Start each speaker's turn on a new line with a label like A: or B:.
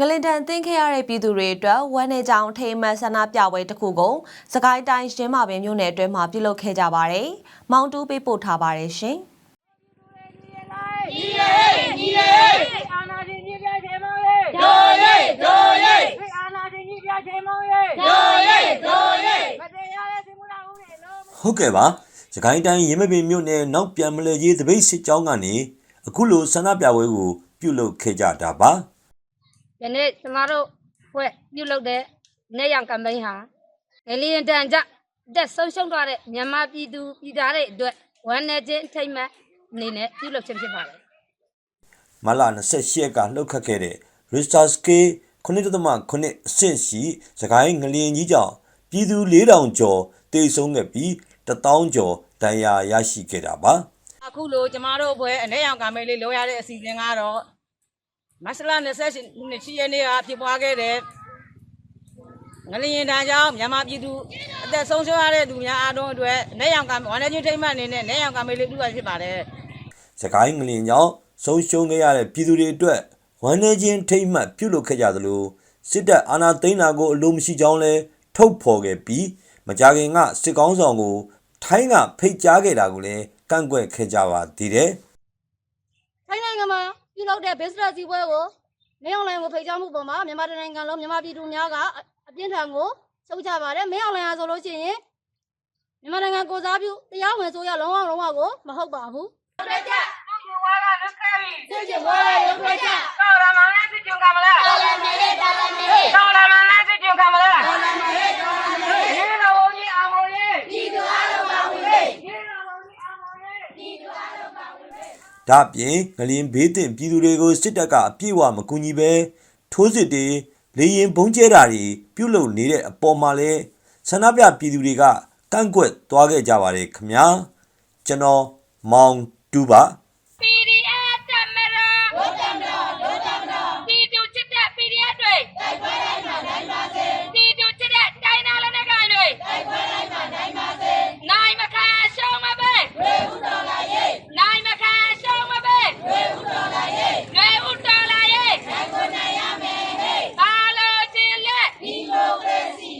A: ငလင်တန်သင်ခဲ့ရတဲ့ပြည်သူတွေအတွက်ဝမ်းနေကြောင်အထိမ်းအမှတ်ဆန္ဒပြပွဲတစ်ခုကိုစကိုင်းတိုင်းရှင်းမာပင်မြို့နယ်အတွင်းမှာပြုလုပ်ခဲ့ကြပါတယ်။မောင်တူးပေးပို့ထားပါတယ်ရှင်
B: ညီရဲညီရဲအာနာရှင်ကြီးပြချေမောင်ရေဒိုရဲဒိုရဲအာနာရှင်ကြီးပြချေမောင်ရေဒိုရဲဒိုရဲမတရားတဲ့သင်္မလာဦးရေလုံး
C: ဟုတ်ကဲ့ပါစကိုင်းတိုင်းရင်းမပင်မြို့နယ်နောက်ပြန်မလဲကြီးတပိတ်စစ်ကြောင်းကနေအခုလိုဆန္ဒပြပွဲကိုပြုလုပ်ခဲ့ကြတာပါ
D: ဒီနေ့ကျမတို့ဖွဲ့ပြုလုပ်တဲ့နေရန်ကမ်ပိန်းဟာငလျင်တန်ကြတက်ဆုံးရှုံးသွားတဲ့မြန်မာပြည်သူပြည်သားတွေအတွက်ဝမ်းနေခြင်းအထိတ်မှတ်အနေနဲ့ပြုလုပ်ခြင်းဖြစ်ပါတယ်
C: မလ28ရက်ကလှုပ်ခတ်ခဲ့တဲ့ Richter Scale 9.8အဆင့်ရှိစကိုင်းငလျင်ကြီးကြောင့်ပြည်သူ4000ကျော်တေဆုံးခဲ့ပြီး1000ကျော်ဒဏ်ရာရရှိခဲ့တာပါ
E: အခုလိုကျမတို့ဘွဲအနေရောင်ကံမေးလေးလိုရတဲ့အစီအစဉ်ကတော့ မဆလာ28နှစ်ရှိရနေ့ကဖြစ်ပွားခဲ့တဲ့ငလျင်တန်းကြောင့်မြန်မာပြည်သူအသက်ဆုံးရှုံးရတဲ့သူများအားလုံးအတွက်အနေရောင်ကံဝန်ထမ်းချင်းထိမ့်မှတ်အနေနဲ့အနေရောင်ကံမေးလေးပြုရဖြစ်ပါတယ်
C: စကိုင်းငလျင်ကြောင့်ဆုံးရှုံးခဲ့ရတဲ့ပြည်သူတွေအတွက်ဝမ်းနည်းခြင်းထိမ့်မှတ်ပြုလုပ်ခဲ့ကြသလိုစစ်တပ်အာဏာသိမ်းတာကိုအလိုမရှိကြောင်းလဲထုတ်ဖော်ခဲ့ပြီးမကြာခင်ကစစ်ကောင်းဆောင်ကို ထိုင်းကဖိတ်ကြားခဲ့တာကိုလည်းကန့်ကွက်ခဲ့ကြပါသေးတယ်
F: ထိုင်းနိုင်ငံမှာ ပြုလုပ်တဲ့ business စီပွဲကိုမင်းအောင်လိုင်ကိုဖိတ်ကြားမှုပေါ်မှာမြန်မာတိုင်းနိုင်ငံလုံးမြန်မာပြည်သူများကအအပြင်းထန်ကိုရှုတ်ချပါတယ်မင်းအောင်လိုင်ဟာဆိုလို့ရှိရင်မြန်မာနိုင်ငံကိုစားပြုတရားဝင်ဆိုရလုံးဝလုံးဝကိုမဟုတ်ပါဘူး
B: သူဝါကလွတ်ခဲ့ပြီ
F: စစ်စစ်ပွဲရုပ်ထွက်ကြ
B: ကောရမ
C: ဒါ့အပြင်ငလျင်ဘေးတင်ပြည်သူတွေကိုစစ်တပ်ကအပြည့်အဝမကူညီပဲထိုးစစ်တွေလေရင်ဘုံကျဲတာတွေပြုလုပ်နေတဲ့အပေါ်မှာလဲဆန္ဒပြပြည်သူတွေကကန့်ကွက်သွားခဲ့ကြပါတယ်ခင်ဗျာကျွန်တော်မောင်တူပါ